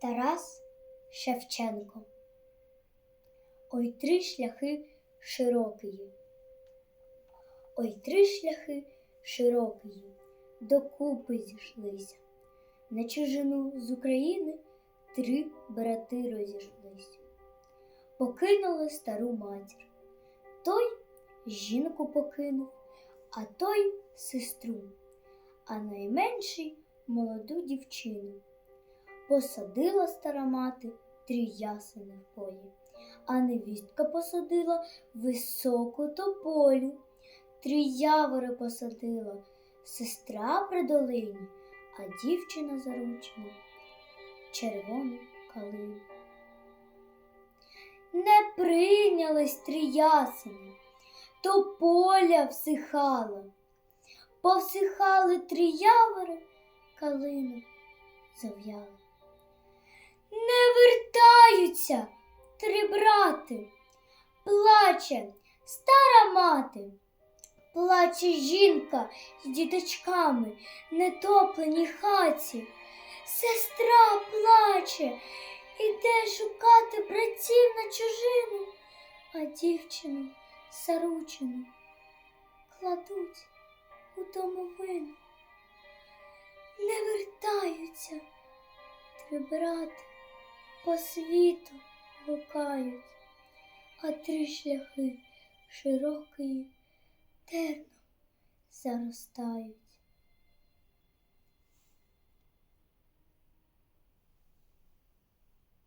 Тарас Шевченко. Ой три шляхи широкії. Ой три шляхи широкії, докупи зійшлися. На чужину з України три брати розійшлися. Покинули стару матір. Той жінку покинув, а той сестру, а найменший молоду дівчину. Посадила стара мати три ясени в полі, а невістка посадила високу тополю. Три явори посадила сестра при долині, а дівчина заручена червону калину. Не прийнялись три ясені, тополя всихала, повсихали три явори, калина зав'яла. Не три брати, плаче стара мати, плаче жінка з діточками, нетопленій хаті. Сестра плаче, іде шукати братів на чужину, а дівчину заручену кладуть у домовину. Не вертаються три брати по світу гукають, а три шляхи широкі терном заростають.